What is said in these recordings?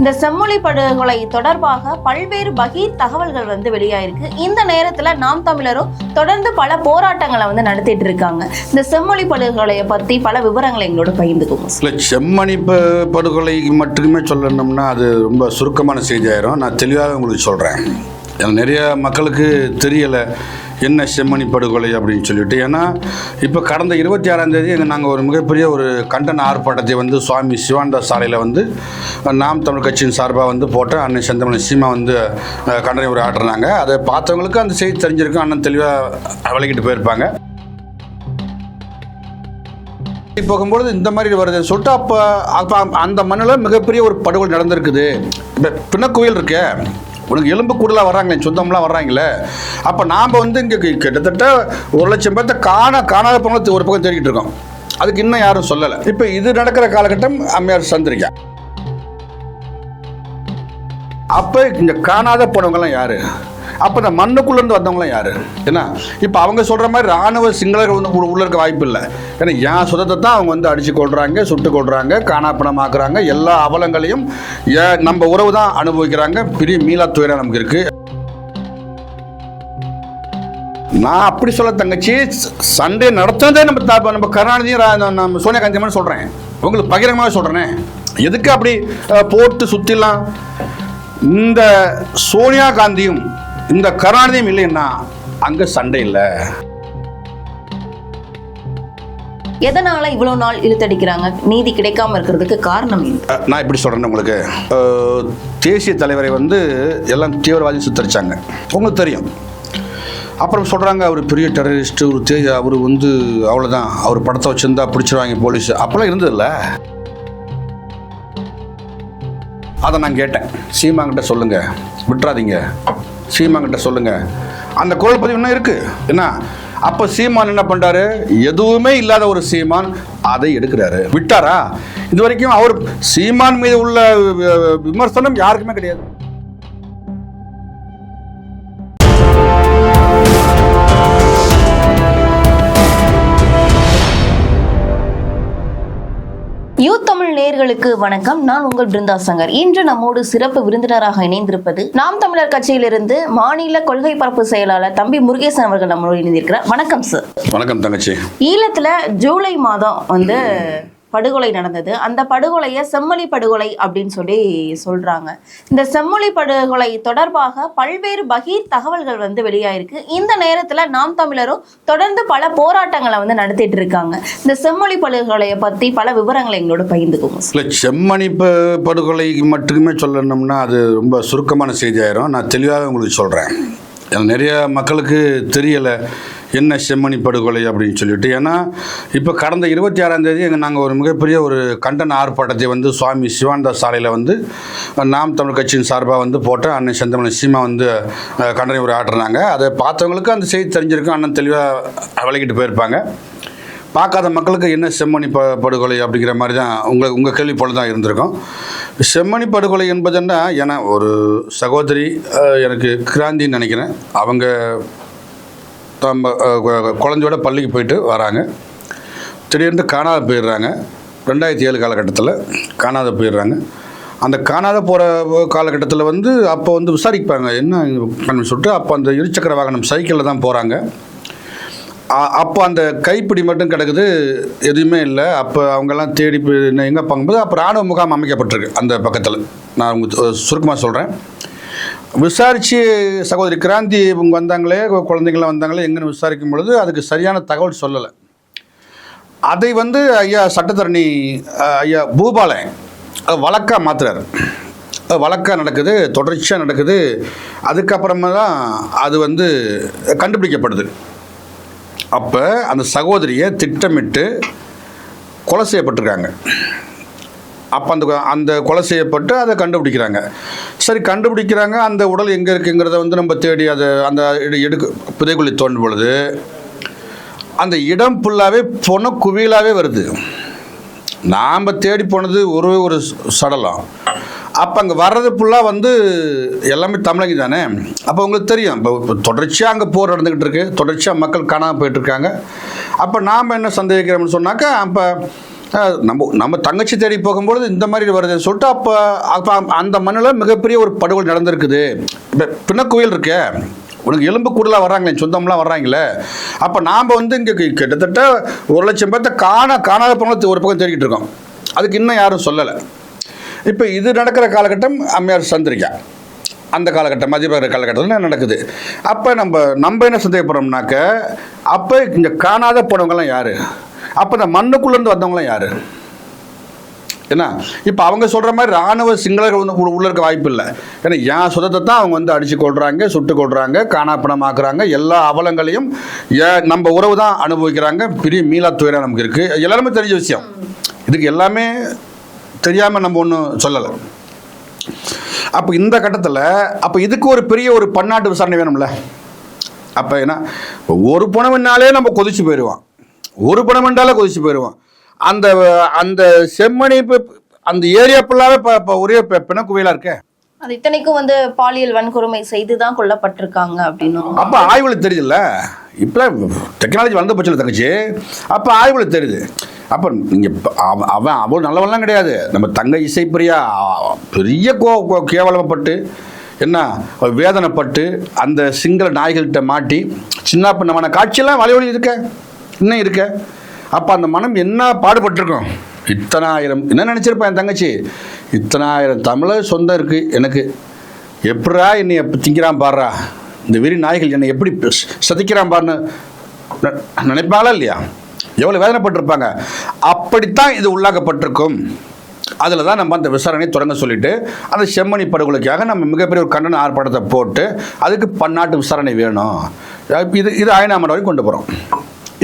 இந்த செம்மொழி படுகொலை தொடர்பாக பல்வேறு பகீர் தகவல்கள் வந்து வெளியாயிருக்கு. இந்த நேரத்துல நாம் தமிழரும் தொடர்ந்து பல போராட்டங்களை வந்து நடத்திட்டு இருக்காங்க. இந்த செம்மொழி படுகொலையை பத்தி பல விவரங்களை எங்களோட பகிர்ந்துக்கோங்க இல்லை செம்மணி ப படுகொலை மட்டுமே சொல்லணும்னா அது ரொம்ப சுருக்கமான செய்தி ஆயிரும். நான் தெளிவாக உங்களுக்கு சொல்கிறேன் நிறைய மக்களுக்கு தெரியலை. என்ன செம்மணி படுகொலை அப்படின்னு சொல்லிட்டு ஏன்னா இப்போ கடந்த இருபத்தி ஆறாம் தேதி எங்கள் நாங்கள் ஒரு மிகப்பெரிய ஒரு கண்டன ஆர்ப்பாட்டத்தை வந்து சுவாமி சிவானந்தாஸ் சாலையில் வந்து நாம் தமிழ் கட்சியின் சார்பாக வந்து போட்ட அண்ணன் செந்தமலை சீமா வந்து கண்டனை கண்டன உரை அதை பார்த்தவங்களுக்கு அந்த செய்தி தெரிஞ்சிருக்கும் அண்ணன் தெளிவாக விளக்கிட்டு போயிருப்பாங்க. போகும்பொழுது இந்த மாதிரி வருதுன்னு சொல்லிட்டு அப்போ அப்போ அந்த மண்ணில் மிகப்பெரிய ஒரு படுகொலை நடந்திருக்குது. இப்போ கோயில் இருக்கே. உனக்கு எலும்பு கூடலாம் வர்றாங்களே சொந்தம்லாம் வர்றாங்களே. அப்போ நாம் வந்து இங்கே கிட்டத்தட்ட ஒரு லட்சம் பேர்த்த காண காணாத போனது ஒரு பக்கம் தேடிக்கிட்டு இருக்கோம். அதுக்கு இன்னும் யாரும் சொல்லலை. இப்போ இது நடக்கிற காலகட்டம் அம்மையார் சந்திரிக்கா அப்போ இங்கே காணாத போனவங்கலாம் யாரு? அப்போ இந்த மண்ணுக்குள்ளேருந்து வந்தவங்களாம் யார்? என்ன இப்போ அவங்க சொல்கிற மாதிரி ராணுவ சிங்களர்கள் வந்து உள்ள- இருக்க வாய்ப்பு இல்லை. ஏன்னா என் சுதத்தை தான் அவங்க வந்து அடித்து கொள்கிறாங்க சுட்டு கொள்கிறாங்க காணாப்பணமாக்குறாங்க. எல்லா அவலங்களையும் ஏன் நம்ம உறவு தான் அனுபவிக்கிறாங்க. பெரிய மீளா துயரம் நமக்கு இருக்குது நான் அப்படி சொல்ல தங்கச்சி சண்டே நடத்துனதே நம்ம த- நம்ம கருணாநிதியும் நம்ம சோனியா காந்தி சொல்கிறேன் உங்களுக்கு பகிரங்கமாக சொல்கிறேனே எதுக்கு அப்படி போட்டு சுற்றிலாம் இந்த சோனியா காந்தியும் இந்த கருணாநிதியும் இல்லைன்னா அங்கே சண்டை இல்லை. எதனால இவ்வளவு நாள் இழுத்தடிக்கிறாங்க? நீதி கிடைக்காம இருக்கிறதுக்கு காரணம் நான் இப்படி சொல்கிறேன் உங்களுக்கு? தேசிய தலைவரை வந்து எல்லாம் தீவிரவாதி சுத்தரிச்சாங்க. உங்களுக்கு தெரியும். அப்புறம் சொல்கிறாங்க அவர் பெரிய டெரரிஸ்ட் ஒரு தே அவர் வந்து அவ்வளோதான் அவர் படத்தை வச்சுருந்தா பிடிச்சிருவாங்க போலீஸ் அப்போல்லாம் இருந்ததில்ல? அதை நான் கேட்டேன். சீமாங்கிட்ட சொல்லுங்க. விட்டுறாதீங்க. சீமாங்கிட்ட சொல்லுங்க. அந்த குரல் பதிவு இன்னும் இருக்கு. என்ன? அப்போ சீமான் என்ன பண்றாரு? எதுவுமே இல்லாத ஒரு சீமான் அதை எடுக்கிறாரு. விட்டாரா? இது வரைக்கும் அவர் சீமான் மீது உள்ள விமர்சனம் யாருக்குமே கிடையாது. நேயர்களுக்கு வணக்கம். நான் உங்கள் பிருந்தா சங்கர் இன்று நம்மோடு சிறப்பு விருந்தினராக இணைந்திருப்பது நாம் தமிழர் கட்சியிலிருந்து மாநில கொள்கை பரப்பு செயலாளர் தம்பி முருகேசன் அவர்கள் நம்மளோடு இணைந்திருக்கிறார். வணக்கம் சார் வணக்கம் தங்கச்சி. ஈழத்துல ஜூலை மாதம் வந்து படுகொலை நடந்தது. அந்த படுகொலையை செம்மொழி படுகொலை அப்படின்னு சொல்லி சொல்றாங்க. இந்த செம்மொழி படுகொலை தொடர்பாக பல்வேறு பகீர் தகவல்கள் வந்து வெளியாயிருக்கு. இந்த நேரத்துல நாம் தமிழரும் தொடர்ந்து பல போராட்டங்களை வந்து நடத்திட்டு இருக்காங்க. இந்த செம்மொழி படுகொலையை பத்தி பல விவரங்களை எங்களோட பகிர்ந்துக்குவோம் இல்லை செம்மணி ப படுகொலை மட்டுமே சொல்லணும்னா அது ரொம்ப சுருக்கமான செய்தி ஆயிரும் நான் தெளிவாக உங்களுக்கு சொல்கிறேன் நிறைய மக்களுக்கு தெரியலை. என்ன செம்மணி படுகொலை அப்படின்னு சொல்லிட்டு. ஏன்னா இப்போ கடந்த இருபத்தி ஆறாம் தேதி எங்கள் நாங்கள் ஒரு மிகப்பெரிய ஒரு கண்டன ஆர்ப்பாட்டத்தை வந்து சுவாமி சிவானந்தாஸ் சாலையில் வந்து நாம் தமிழ் கட்சியின் சார்பாக வந்து போட்ட அண்ணன் செந்தமலை சீமா வந்து கண்டனை கண்டன உரை ஆட்டுறாங்க அதை பார்த்தவங்களுக்கு அந்த செய்தி தெரிஞ்சிருக்கும். அண்ணன் தெளிவாக விளக்கிட்டு போயிருப்பாங்க. பார்க்காத மக்களுக்கு என்ன செம்மணி ப படுகொலை அப்படிங்கிற மாதிரி தான் உங்கள் உங்கள் கேள்வி போல தான் இருந்திருக்கும். செம்மணி படுகொலை என்பதுன்னா ஏன்னா ஒரு சகோதரி எனக்கு கிராந்தின்னு நினைக்கிறேன். அவங்க தம்ப குழந்தையோட பள்ளிக்கு போயிட்டு வராங்க. திடீர்னு காணாத போயிடுறாங்க. ரெண்டாயிரத்தி ஏழு காலகட்டத்தில் காணாத போயிடுறாங்க. அந்த காணாத போகிற காலகட்டத்தில் வந்து அப்போ வந்து விசாரிப்பாங்க என்ன பண்ணு சொல்லிட்டு அப்போ அந்த இருசக்கர வாகனம் சைக்கிளில் தான் போகிறாங்க அப்போ அந்த கைப்பிடி மட்டும் கிடக்குது எதுவுமே இல்லை. அப்போ அவங்கெல்லாம் தேடி போய் என்ன எங்கே பார்க்கும்போது அப்போ ராணுவ முகாம் அமைக்கப்பட்டிருக்கு அந்த பக்கத்தில். நான் உங்களுக்கு சுருக்கமாக சொல்கிறேன் விசாரித்து சகோதரி கிராந்தி இவங்க வந்தாங்களே குழந்தைங்களாம் வந்தாங்களே எங்கன்னு விசாரிக்கும் பொழுது அதுக்கு சரியான தகவல் சொல்லலை. அதை வந்து ஐயா சட்டத்தரணி ஐயா பூபாலன் வழக்காக மாற்றுறாரு வழக்காக நடக்குது தொடர்ச்சியாக நடக்குது. அதுக்கப்புறமா தான் அது வந்து கண்டுபிடிக்கப்படுது. அப்போ அந்த சகோதரியை திட்டமிட்டு கொலை செய்யப்பட்டிருக்காங்க. அப்போ அந்த அந்த கொலை செய்யப்பட்டு அதை கண்டுபிடிக்கிறாங்க. சரி கண்டுபிடிக்கிறாங்க. அந்த உடல் எங்கே இருக்குங்கிறத வந்து நம்ம தேடி அதை அந்த எடு- எடுக்க புதைக்குழி தோண்டும் பொழுது அந்த இடம் ஃபுல்லாகவே பொண குவியலாகவே வருது. நாம் தேடி போனது ஒரு ஒரு சடலம். அப்போ அங்கே வர்றது ஃபுல்லாக வந்து எல்லாமே தமிழங்க தானே? அப்போ உங்களுக்கு தெரியும். இப்போ தொடர்ச்சியாக அங்கே போர் நடந்துக்கிட்டு இருக்கு. தொடர்ச்சியாக மக்கள் காணாமல் போயிட்டுருக்காங்க அப்போ நாம் என்ன சந்தேகிக்கிறோம்னு சொன்னாக்கா அப்போ நம்ம நம்ம தங்கச்சி தேடி போகும்பொழுது இந்த மாதிரி வருதுன்னு சொல்லிட்டு அப்போ அப்போ அந்த மண்ணில் மிகப்பெரிய ஒரு படுகொலை நடந்திருக்குது. இப்போ பின்னக்கோயில் இருக்கே. உனக்கு எலும்பு கூடலாம் வர்றாங்களே சொந்தம்லாம் வர்றாங்களே. அப்போ நாம் வந்து இங்கே கிட்டத்தட்ட ஒரு லட்சம் பேர்த்த காண காணாத பணத்தை ஒரு பக்கம் தேடிக்கிட்டு இருக்கோம். அதுக்கு இன்னும் யாரும் சொல்லலை. இப்போ இது நடக்கிற காலகட்டம் அம்மையார் சந்திரிக்கா அந்த காலகட்டம் மதிப்பகிற காலகட்டத்தில் நடக்குது? அப்போ நம்ம நம்ம என்ன சந்தேகப்படுறோம்னாக்க அப்போ இங்கே காணாத போனவங்கலாம் யார்? அப்போ இந்த மண்ணுக்குள்ளேருந்து வந்தவங்களாம் யார்? என்ன இப்போ அவங்க சொல்கிற மாதிரி ராணுவ சிங்களர்கள் வந்து உள்ளே இருக்க வாய்ப்பு இல்லை. ஏன்னா என் சுதத்தை தான் அவங்க வந்து அடித்து கொள்கிறாங்க சுட்டு கொள்கிறாங்க காணாப்பணமாக்குறாங்க. எல்லா அவலங்களையும் ஏன் நம்ம உறவு தான் அனுபவிக்கிறாங்க. பெரிய மீளா துயரம் நமக்கு இருக்குது எல்லாருமே தெரிஞ்ச விஷயம். இதுக்கு எல்லாமே தெரியாமல் நம்ம ஒன்றும் சொல்லலை. அப்போ இந்த கட்டத்தில் அப்போ இதுக்கு ஒரு பெரிய ஒரு பன்னாட்டு விசாரணை வேணும்ல. அப்போ என்ன ஒரு பணம்னாலே நம்ம கொதிச்சு போயிடுவான் ஒரு பணம்ன்றாலே கொதிச்சு போயிடுவோம் அந்த அந்த செம்மணி அந்த ஏரியா ஃபுல்லாகவே இப்போ ஒரே பிணக்குவியலாக இருக்கே. அது இத்தனைக்கும் வந்து பாலியல் வன்கொடுமை செய்து தான் கொல்லப்பட்டிருக்காங்க அப்படின்னும் அப்போ ஆய்வுல தெரியுதுல்ல? இப்போ டெக்னாலஜி வந்த பட்சத்தில் தங்கச்சி அப்போ ஆய்வுல தெரியுது. அப்போ நீங்கள் அவன் அவ்வளோ நல்லவன்லாம் கிடையாது. நம்ம தங்க இசைப்பிரியா பெரிய கோ கேவலப்பட்டு என்ன வேதனைப்பட்டு அந்த சிங்கள நாய்கள்கிட்ட மாட்டி சின்ன பண்ணமான காட்சியெல்லாம் வழி இருக்க. இன்னும் இருக்க? அப்போ அந்த மனம் என்ன பாடுபட்டிருக்கும்? இத்தனாயிரம் என்ன நினச்சிருப்பேன் என் தங்கச்சி? இத்தனாயிரம் தமிழர் சொந்தம் இருக்குது எனக்கு. எப்படா என்னை திங்கிறான் பாடுறா? இந்த வெறி நாய்கள் என்னை எப்படி சதிக்கிறான் பாருன்னு நினைப்பாங்களா இல்லையா? எவ்வளோ வேதனைப்பட்டிருப்பாங்க. அப்படித்தான் இது உள்ளாக்கப்பட்டிருக்கும். அதில் தான் நம்ம அந்த விசாரணையை தொடங்க சொல்லிட்டு அந்த செம்மணி படுகொலைக்காக நம்ம மிகப்பெரிய ஒரு கண்டன ஆர்ப்பாட்டத்தை போட்டு அதுக்கு பன்னாட்டு விசாரணை வேணும். இது இது ஆயனாமன் வரைக்கும் கொண்டு போகிறோம்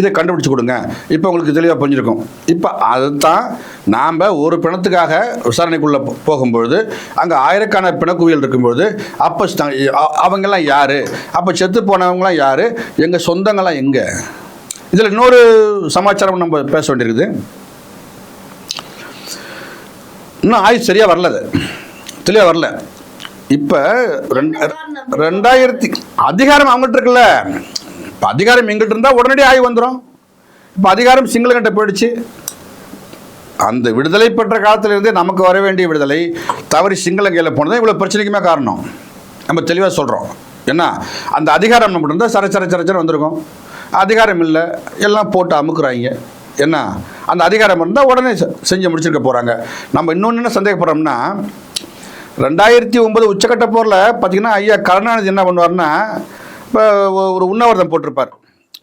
இதை கண்டுபிடிச்சு கொடுங்க. இப்போ உங்களுக்கு தெளிவாக புரிஞ்சிருக்கும். இப்போ அதுதான் நாம் ஒரு பிணத்துக்காக விசாரணைக்குள்ளே போ- போகும்பொழுது அங்கே ஆயிரக்கான பிணக்குவியல் இருக்கும்பொழுது அப்போ அவங்கெல்லாம் யார்? அப்போ செத்து போனவங்களாம் யார்? எங்கள் சொந்தங்கள்லாம் எங்கே? இதில் இன்னொரு சமாச்சாரம் நம்ம பேச வேண்டியிருக்குது. இன்னும் ஆயுள் சரியாக வரல அது. தெளிவாக வரல. இப்போ ரெண்டாயிரத்தி அதிகாரம் அவங்கள்ட்ட இருக்குல்ல. இப்போ அதிகாரம் எங்கள்கிட்ட இருந்தால் உடனடி ஆய்வு வந்துடும் இப்போ அதிகாரம் சிங்களங்கிட்ட போயிடுச்சு. அந்த விடுதலை பெற்ற காலத்திலிருந்தே நமக்கு வர வேண்டிய விடுதலை தவறி சிங்களங்கையில் போனது இவ்வளோ பிரச்சனைக்குமே காரணம். நம்ம தெளிவாக சொல்கிறோம் என்ன அந்த அதிகாரம் நம்ம இருந்தால் சர சர சரச்சர சர வந்திருக்கும். அதிகாரம் இல்லை எல்லாம் போட்டு அமுக்குறாங்க. என்ன அந்த அதிகாரம் இருந்தால் உடனே செஞ்சு முடிச்சிருக்க போகிறாங்க நம்ம இன்னொன்று என்ன சந்தேகப்படுறோம்னா ரெண்டாயிரத்தி ஒம்பது உச்சக்கட்ட போரில் பார்த்தீங்கன்னா ஐயா கருணாநிதி என்ன பண்ணுவார்னா இப்போ ஒரு உண்ணாவிரதம் போட்டிருப்பார்.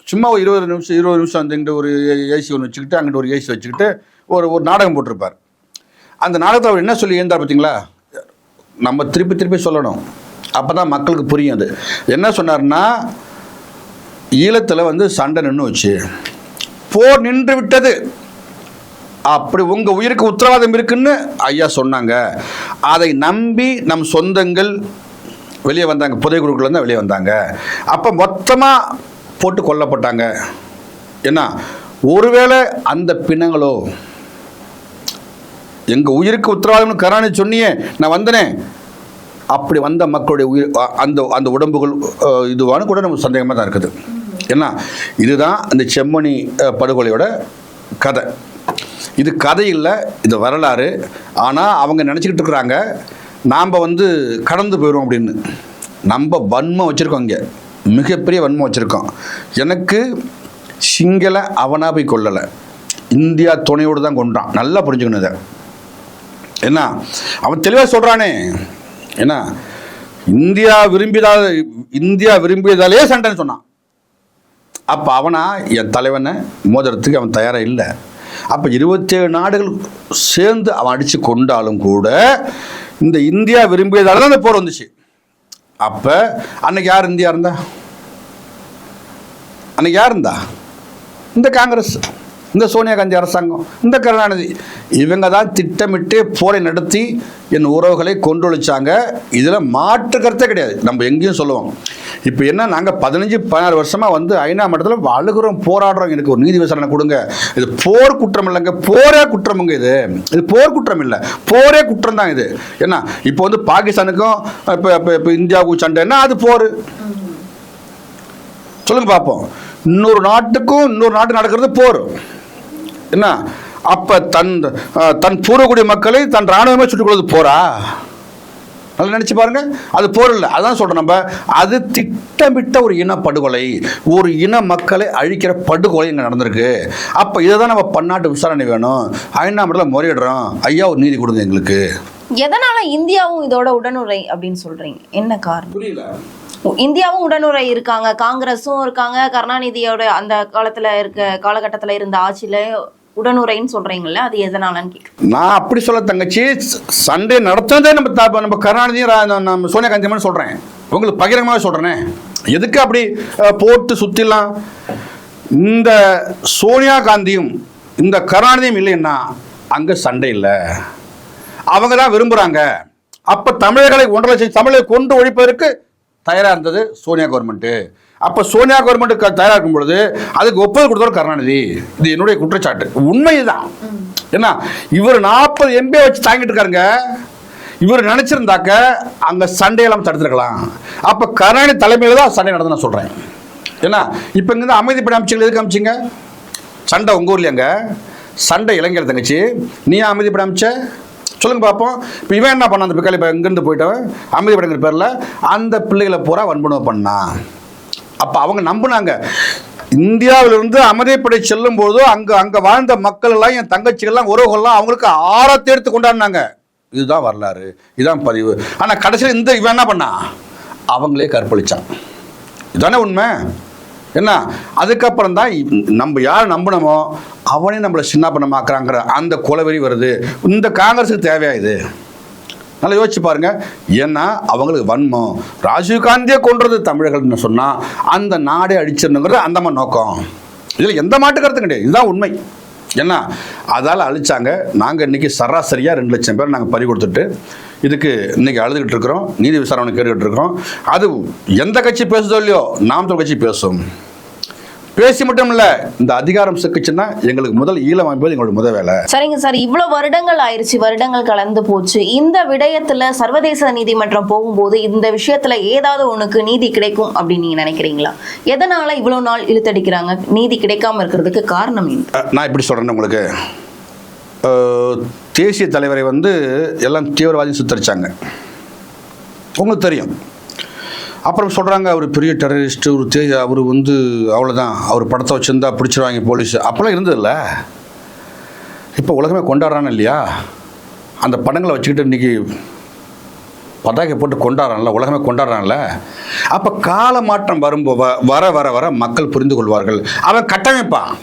சும்மா ஒரு இருபது நிமிஷம் இருபது நிமிஷம் அந்த இங்கிட்ட ஒரு ஏசி ஒன்று வச்சுக்கிட்டு அங்கிட்ட ஒரு ஏசி வச்சுக்கிட்டு ஒரு ஒரு நாடகம் போட்டிருப்பார். அந்த நாடகத்தை அவர் என்ன சொல்லி எழுந்தார் பார்த்தீங்களா நம்ம திருப்பி திருப்பி சொல்லணும். அப்போ தான் மக்களுக்கு புரியும் அது. என்ன சொன்னார்னா ஈழத்தில் வந்து சண்டை நின்று வச்சு போர் நின்று விட்டது. அப்படி உங்கள் உயிருக்கு உத்தரவாதம் இருக்குன்னு ஐயா சொன்னாங்க. அதை நம்பி நம் சொந்தங்கள் வெளியே வந்தாங்க. புதை குழுக்கள்லேருந்து வெளியே வந்தாங்க. அப்போ மொத்தமாக போட்டு கொல்லப்பட்டாங்க. என்ன ஒருவேளை அந்த பிணங்களோ எங்கள் உயிருக்கு உத்தரவாதம்னு கருணாநிதி சொன்னியே நான் வந்தனே. அப்படி வந்த மக்களுடைய உயிர் அந்த அந்த உடம்புகள் இதுவானு கூட நமக்கு சந்தேகமாக தான் இருக்குது. என்ன இதுதான் அந்த செம்மணி படுகொலையோட கதை. இது கதை இல்லை இது வரலாறு. ஆனால் அவங்க நினச்சிக்கிட்டு இருக்கிறாங்க நாம் வந்து கடந்து போயிடுவோம் அப்படின்னு. நம்ம வன்மம் வச்சுருக்கோம் இங்கே. மிகப்பெரிய வன்மம் வச்சுருக்கோம். எனக்கு சிங்கள அவனாக போய் கொல்லலை. இந்தியா துணையோடு தான் கொண்டான் நல்லா புரிஞ்சுக்கணும் இதை. என்ன அவன் தெளிவாக சொல்கிறானே என்ன இந்தியா விரும்பியதால் இந்தியா விரும்பியதாலே சண்டைன்னு சொன்னான். அப்போ அவனா என் தலைவனை மோதிரத்துக்கு அவன் தயாராக இல்லை. அப்போ இருபத்தேழு நாடுகள் சேர்ந்து அவன் அடித்து கொண்டாலும் கூட இந்த இந்தியா விரும்பியதால தான் அந்த போர் வந்துச்சு. அப்போ அன்னைக்கு யார் இந்தியா இருந்தா? அன்னைக்கு யார் இருந்தா? இந்த காங்கிரஸ் இந்த சோனியா காந்தி அரசாங்கம் இந்த கருணாநிதி. இவங்க தான் திட்டமிட்டு போரை நடத்தி என் உறவுகளை கொண்டொழிச்சாங்க இதில் மாற்று கருத்தே கிடையாது. நம்ம எங்கேயும் சொல்லுவாங்க. இப்போ என்ன நாங்கள் பதினஞ்சு பதினாறு வருஷமாக வந்து ஐநா மட்டத்தில் அழுகிறோம் போராடுறோம். எனக்கு ஒரு நீதி விசாரணை கொடுங்க. இது போர் குற்றம் இல்லைங்க. போரே குற்றமுங்க இது. இது போர் குற்றம் இல்லை. போரே குற்றம் தான் இது. என்ன இப்போ வந்து பாகிஸ்தானுக்கும் இப்போ இப்போ இப்போ இந்தியாவுக்கும் சண்டைன்னா அது போர்? சொல்லுங்க பார்ப்போம் இன்னொரு நாட்டுக்கும் இன்னொரு நாட்டு நடக்கிறது போர். என்ன அப்போ தன் தன் பூர்வக்குடி மக்களை தன் இராணுவமே சுட்டுக் கொள்வது போரா? நல்லா நினச்சி பாருங்க. அது போர் இல்லை. அதான் சொல்கிறேன் நம்ம. அது திட்டமிட்ட ஒரு இன படுகொலை ஒரு இன மக்களை அழிக்கிற படுகொலை இங்கே நடந்திருக்கு. அப்போ இதை தான் நம்ம பன்னாட்டு விசாரணை வேணும். ஐநாமட்டில் முறையிடுறோம். ஐயா ஒரு நீதி கொடுங்க எங்களுக்கு. எதனால இந்தியாவும் இதோட உடனுரை அப்படின்னு சொல்றீங்க? என்ன காரணம்? புரியல. இந்தியாவும் உடனுரை இருக்காங்க. காங்கிரஸும் இருக்காங்க. கருணாநிதியோட அந்த காலத்துல இருக்க காலகட்டத்துல இருந்த ஆட்சியில உடனுரைன்னு சொல்றீங்கல்ல அது எதனாலன்னு கேக்குறேன். நான் அப்படி சொல்ல தங்கச்சி சண்டே நடத்துனதே நம்ம த- நம்ம கருணாநிதி நம்ம சோனியா காந்தி சொல்கிறேன் உங்களுக்கு பகிரங்கமாக சொல்கிறேனே எதுக்கு அப்படி போட்டு சுற்றிலாம் இந்த சோனியா காந்தியும் இந்த கருணாநிதியும் இல்லைன்னா அங்கே சண்டை இல்லை. அவங்க தான் விரும்புகிறாங்க அப்போ தமிழர்களை ஒன்றரை லட்சம் தமிழை கொண்டு ஒழிப்பதற்கு தயாராக இருந்தது சோனியா கவர்மெண்ட்டு அப்போ சோனியா கவர்மெண்ட்டுக்கு தயாராக இருக்கும் பொழுது அதுக்கு ஒப்புதல் கொடுத்தவர் கருணாநிதி. இது என்னுடைய குற்றச்சாட்டு. உண்மைதான். என்ன இவர் நாற்பது எம்பியை வச்சு தாங்கிட்டு இருக்காருங்க. இவர் நினைச்சிருந்தாக்க அங்க சண்டையெல்லாம் தடுத்துருக்கலாம். அப்ப கருணாநிதி தலைமையில் தான் சண்டை நடந்து நான் சொல்றேன். ஏன்னா இப்போ இங்க அமைதி பணி அமைச்சிகள் எதுக்கு அமைச்சிங்க? சண்டை உங்க ஊர்லயாங்க சண்டை இளைஞர் தங்கச்சி. நீ அமைதி பணி அமைச்ச? சொல்லுங்க பார்ப்போம் இப்போ இவன் என்ன பண்ணான் அந்த பிக்காளி? இப்போ இங்கேருந்து போயிட்டவன். அமைதிப்படைங்கிற பேரில் அந்த பிள்ளைகளை பூரா வன்புணர்வு பண்ணான். அப்போ அவங்க நம்பினாங்க. இந்தியாவிலிருந்து அமைதிப்படை செல்லும் போது அங்கே அங்கே வாழ்ந்த மக்கள் எல்லாம் என் தங்கச்சிகள்லாம் உறவுகள்லாம் அவங்களுக்கு ஆரத்தை எடுத்து கொண்டாடினாங்க. இதுதான் வரலாறு. இதுதான் பதிவு. ஆனால் கடைசியில் இந்த இவன் என்ன பண்ணான் அவங்களே கற்பழிச்சான். இதுதானே உண்மை? என்ன? அதுக்கப்புறம் தான் நம்ம யார் நம்பினமோ அவனே நம்மளை சின்ன பண்ணமாக்குறாங்கிற அந்த குலவெறி வருது. இந்த காங்கிரஸுக்கு தேவையா இது? நல்லா யோசிச்சு பாருங்க. ஏன்னா அவங்களுக்கு வன்மம். ராஜீவ்காந்தியே கொன்றது தமிழர்கள்னு சொன்னால் அந்த நாடே அடிச்சிடணுங்கிறது அந்தம்மா நோக்கம். இதில் எந்த மாட்டுக்கிறது கிடையாது. இதுதான் உண்மை. என்ன அதால் அழிச்சாங்க. நாங்கள் இன்னைக்கு சராசரியாக ரெண்டு லட்சம் பேர் நாங்கள் பறி கொடுத்துட்டு இதுக்கு இன்றைக்கி அழுதுகிட்டு இருக்கிறோம். நீதி விசாரணை கேட்டுக்கிட்டு இருக்கிறோம். அது எந்த கட்சி பேசுதோ இல்லையோ நாம் கட்சி பேசும். பேசி மட்டும் இல்லை இந்த அதிகாரம் சிக்கிச்சுன்னா எங்களுக்கு முதல் ஈழம் அமைப்பது எங்களோட முதல் வேலை. சரிங்க சார் இவ்வளவு வருடங்கள் ஆயிருச்சு வருடங்கள் கலந்து போச்சு. இந்த விடயத்துல சர்வதேச நீதிமன்றம் போகும்போது இந்த விஷயத்துல ஏதாவது உனக்கு நீதி கிடைக்கும் அப்படின்னு நீங்க நினைக்கிறீங்களா? எதனால இவ்வளவு நாள் இழுத்தடிக்கிறாங்க? நீதி கிடைக்காம இருக்கிறதுக்கு காரணம் என்ன? நான் இப்படி சொல்கிறேன் உங்களுக்கு? தேசிய தலைவரை வந்து எல்லாம் தீவிரவாதி சுத்தரிச்சாங்க. உங்களுக்கு தெரியும். அப்புறம் சொல்கிறாங்க அவர் பெரிய டெரரிஸ்ட் ஒரு தே அவர் வந்து அவ்வளோதான் அவர் படத்தை வச்சுருந்தா பிடிச்சிருவாங்க போலீஸ் அப்போல்லாம் இருந்ததில்ல. இப்போ உலகமே கொண்டாடுறான்னு இல்லையா? அந்த படங்களை வச்சுக்கிட்டு இன்றைக்கி பதாகை போட்டு கொண்டாடுறான்ல உலகமே கொண்டாடுறான்ல. அப்போ கால மாற்றம் வரும்போ வ- வர வர வர மக்கள் புரிந்து கொள்வார்கள். அவன் கட்டமைப்பான்.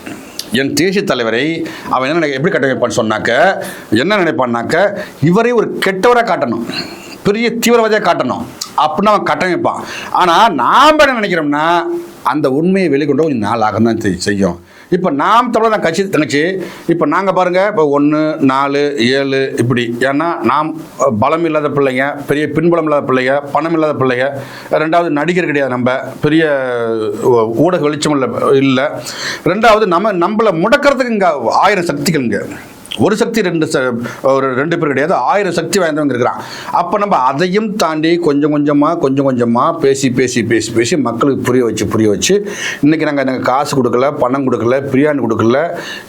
என் தேசிய தலைவரை அவன் என்ன எப்படி கட்டமைப்பான்னு சொன்னாக்க என்ன நினைப்பான்னாக்க இவரை ஒரு கெட்டவராக காட்டணும். பெரிய தீவிரவாதியாக காட்டணும். அப்படின்னு அவன் கட்டமைப்பான் ஆனால் நாம் என்ன நினைக்கிறோம்னா அந்த உண்மையை வெளிக்கொண்டு கொஞ்சம் நாள் ஆக தான் செய்யும். இப்போ நாம் தமிழர் நான் கட்சி தங்கச்சி இப்போ நாங்கள் பாருங்கள் இப்போ ஒன்று நாலு ஏழு இப்படி. ஏன்னா நாம் பலம் இல்லாத பிள்ளைங்க பெரிய பின்பலம் இல்லாத பிள்ளைங்க பணம் இல்லாத பிள்ளைங்க ரெண்டாவது நடிகர் கிடையாது நம்ம பெரிய ஊடக வெளிச்சம் இல்லை இல்லை. ரெண்டாவது நம்ம நம்மளை முடக்கிறதுக்கு இங்கே ஆயிரம் சக்திகள் இங்கே. ஒரு சக்தி ரெண்டு ஒரு ரெண்டு பேர் கிடையாது ஆயிரம் சக்தி வாய்ந்தவங்க இருக்கிறான் அப்போ நம்ம அதையும் தாண்டி கொஞ்சம் கொஞ்சமாக கொஞ்சம் கொஞ்சமாக பேசி பேசி பேசி பேசி மக்களுக்கு புரிய வச்சு புரிய வச்சு இன்றைக்கி நாங்கள் எனக்கு காசு கொடுக்கல பணம் கொடுக்கல பிரியாணி கொடுக்கல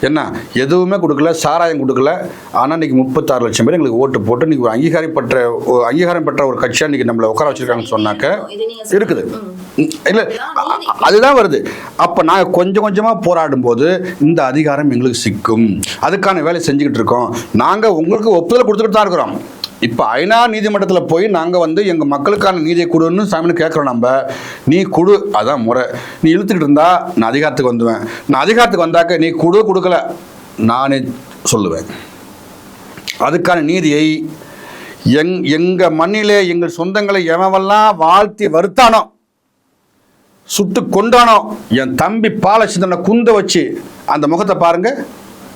என்ன எதுவுமே கொடுக்கல சாராயம் கொடுக்கல. ஆனால் இன்றைக்கி முப்பத்தாறு லட்சம் பேர் எங்களுக்கு ஓட்டு போட்டு இன்றைக்கி அங்கீகாரம் பெற்ற ஒரு அங்கீகாரம் பெற்ற ஒரு கட்சியாக இன்றைக்கி நம்மளை உட்கார வச்சுருக்காங்கன்னு சொன்னாக்க இருக்குது. இல்லை அதுதான் வருது. அப்போ நாங்கள் கொஞ்சம் கொஞ்சமாக போராடும் போது இந்த அதிகாரம் எங்களுக்கு சிக்கும். அதுக்கான வேலை செஞ்சுக்கிட்டு இருக்கோம் நாங்கள் உங்களுக்கு ஒப்புதல் கொடுத்துக்கிட்டு தான் இருக்கிறோம். இப்போ ஐநா நீதிமன்றத்தில் போய் நாங்கள் வந்து எங்கள் மக்களுக்கான நீதியை கொடுன்னு சாமின்னு கேட்குறோம் நம்ம. நீ கொடு. அதான் முறை. நீ இழுத்துக்கிட்டு இருந்தா நான் அதிகாரத்துக்கு வந்துவேன். நான் அதிகாரத்துக்கு வந்தாக்க நீ கொடு கொடுக்கல. நானே சொல்லுவேன். அதுக்கான நீதியை எங் எங்கள் மண்ணிலே எங்கள் சொந்தங்களை எவன்வெல்லாம் வாழ்த்தி வருத்தானோ சுட்டு கொண்டானோ என் தம்பி பாலச்சந்திரனை குந்த வச்சு அந்த முகத்தை பாருங்கள்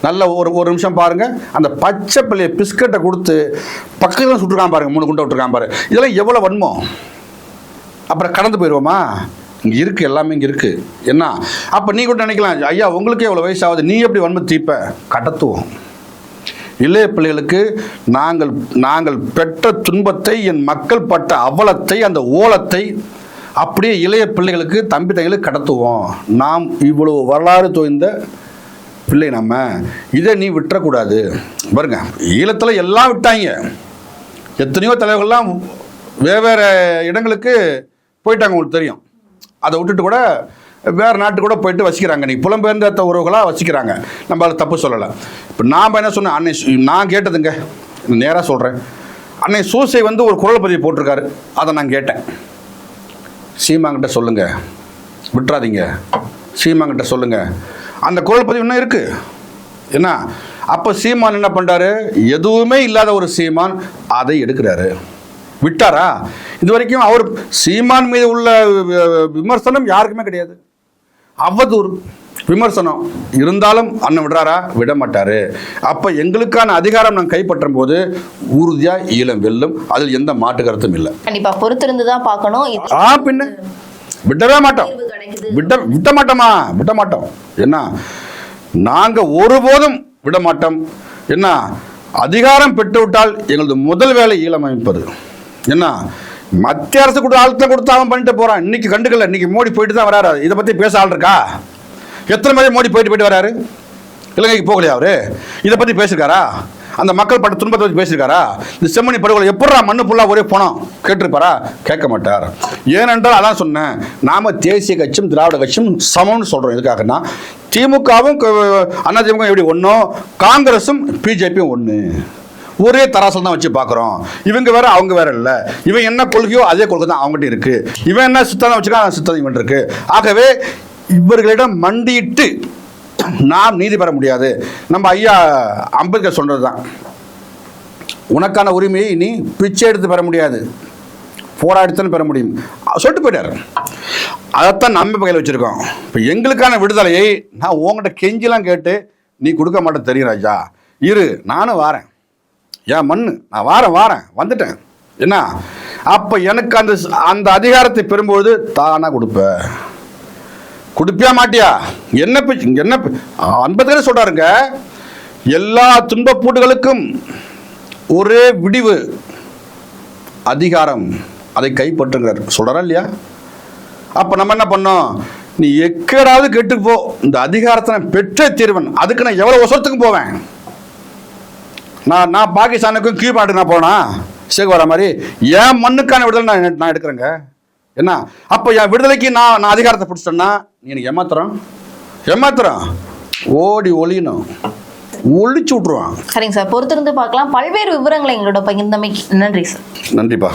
நல்ல ஒரு ஒரு நிமிஷம் பாருங்க. அந்த பச்சை பிள்ளைய பிஸ்கட்டை கொடுத்து பக்கத்தில் சுட்டுருக்கான் பாருங்க மூணு குண்டை விட்டுருக்கான் பாரு. இதெல்லாம் எவ்வளோ வன்மம்? அப்புறம் கடந்து போயிடுவோமா இங்கே இருக்குது எல்லாமே இங்கே இருக்குது என்ன? அப்போ நீ கூட நினைக்கலாம் ஐயா உங்களுக்கே எவ்வளோ வயசாகுது நீ எப்படி வன்மை தீப்ப கடத்துவோம். இளைய பிள்ளைகளுக்கு நாங்கள் நாங்கள் பெற்ற துன்பத்தை என் மக்கள் பட்ட அவலத்தை அந்த ஓலத்தை அப்படியே இளைய பிள்ளைகளுக்கு தம்பி தங்களுக்கு கடத்துவோம். நாம் இவ்வளவு வரலாறு தோய்ந்த பிள்ளை நம்ம இதை நீ விட்டுறக்கூடாது. பாருங்க ஈழத்தில் எல்லாம் விட்டாங்க. எத்தனையோ தலைவர்கள்லாம் வெவ்வேறு இடங்களுக்கு போயிட்டாங்க உங்களுக்கு தெரியும். அதை விட்டுட்டு கூட வேறு நாட்டு கூட போயிட்டு வசிக்கிறாங்க. நீ புலம்பெயர்ந்த உறவுகளாக வசிக்கிறாங்க. நம்ம அதை தப்பு சொல்லலை. இப்போ நாம் என்ன சொன்னேன் அன்னை நான் கேட்டதுங்க. நேராக சொல்கிறேன் அன்னை சூசை வந்து ஒரு குரல் பதிவு போட்டிருக்காரு. அதை நான் கேட்டேன். சீமாங்கிட்ட சொல்லுங்கள் விட்டுறாதீங்க. சீமாங்கிட்ட சொல்லுங்கள் அந்த குரல் பதிவு இன்னும் இருக்கு. என்ன? அப்போ சீமான் என்ன பண்றாரு? எதுவுமே இல்லாத ஒரு சீமான் அதை எடுக்கிறாரு. விட்டாரா? இது வரைக்கும் அவர் சீமான் மீது உள்ள விமர்சனம் யாருக்குமே கிடையாது. அவதூறு விமர்சனம். இருந்தாலும் அண்ணன் விடுறாரா? விட மாட்டாரு அப்ப எங்களுக்கான அதிகாரம் நான் கைப்பற்றும் போது உறுதியா ஈழம் வெல்லும். அதில் எந்த மாற்று கருத்தும் இல்லை. கண்டிப்பா பொறுத்திருந்து தான் பார்க்கணும். ஆ பின்ன. விடவே மாட்டோம். விட்ட விட மாட்டோமா விட மாட்டோம் என்ன? நாங்க ஒருபோதும் விட மாட்டோம் என்ன? அதிகாரம் பெற்றுவிட்டால் எங்களது முதல் வேலை ஈழம் அமைப்பது என்ன? மத்திய அரசு கூட அழுத்தம் கொடுத்து அவன் பண்ணிட்டு போறான். இன்னைக்கு கண்டுக்கல. இன்னைக்கு மோடி போயிட்டு தான் வராரு. இதை பத்தி பேச ஆள் இருக்கா? எத்தனை முறை மோடி போயிட்டு போயிட்டு வராரு? இலங்கைக்கு போகலையா அவரு? இதை பத்தி பேசியிருக்காரா அந்த மக்கள் பட்ட துன்பத்தை வச்சு பேசியிருக்காரா? இந்த செம்மணி படுகொலை எப்படா மண்ணு ஃபுல்லாக ஒரே பணம் கேட்டிருப்பாரா? கேட்க மாட்டார். ஏனென்றால் அதான் சொன்னேன் நாம தேசிய கட்சியும் திராவிட கட்சியும் சமம்னு சொல்கிறோம் எதுக்காகன்னா திமுகவும் அண்ணா திமுக எப்படி ஒன்றோ காங்கிரஸும் பிஜேபியும் ஒன்று ஒரே தராசல் தான் வச்சு பார்க்குறோம். இவங்க வேற அவங்க வேற இல்லை. இவன் என்ன கொள்கையோ அதே கொள்கை தான் அவங்ககிட்ட இருக்கு. இவன் என்ன சித்தாந்தம் வச்சுக்கா சித்தாந்தம் இவன் இருக்கு. ஆகவே இவர்களிடம் மண்டியிட்டு நாம் நீதி பெற முடியாது. நம்ம ஐயா அம்பேத்கர் சொன்னது தான் உனக்கான உரிமையை நீ பிச்சை எடுத்து பெற முடியாது. போராடித்தான் பெற முடியும். சொல்லிட்டு போயிட்டார். அதைத்தான் நம்ம கையில் வச்சுருக்கோம். இப்போ எங்களுக்கான விடுதலையை நான் உங்ககிட்ட கெஞ்சிலாம் கேட்டு நீ கொடுக்க மாட்டேன் தெரியும் ராஜா. இரு நானும் வாரேன். ஏன் மண்ணு நான் வாரேன் வாரேன். வந்துட்டேன். என்ன? அப்போ எனக்கு அந்த அந்த அதிகாரத்தை பெறும்போது தானாக கொடுப்பேன் கொடுப்பியா மாட்டியா? என்ன என்ன பி- அன்பத்திலே சொல்றாருங்க. எல்லா துன்பப்பூட்டுகளுக்கும் ஒரே விடிவு அதிகாரம். அதை கைப்பற்றுங்கிறார் சொல்றாரா இல்லையா? அப்ப நம்ம என்ன பண்ணோம்? நீ எக்கடாவது கெட்டு போ. இந்த அதிகாரத்தை நான் பெற்றே தீர்வன். அதுக்கு நான் எவ்வளவு வருஷத்துக்கு போவேன்? நான் நான் பாகிஸ்தானுக்கும் கியூபா நான் போனா சேக் வர மாதிரி. என் மண்ணுக்கான விடுதலை நான் நான் எடுக்கிறேங்க. என்ன? அப்போ என் விடுதலைக்கு நான் நான் அதிகாரத்தை பிடிச்சிட்டேன்னா எனக்கு ஏமாத்துறோம் ஏமாத்துறோம் ஓடி ஒளியணும். ஒளிச்சு விட்ருவான் சரிங்க சார் பொறுத்திருந்து பார்க்கலாம். பல்வேறு விவரங்களை எங்களோட பகிர்ந்தமைக்கு நன்றி சார். நன்றிப்பா.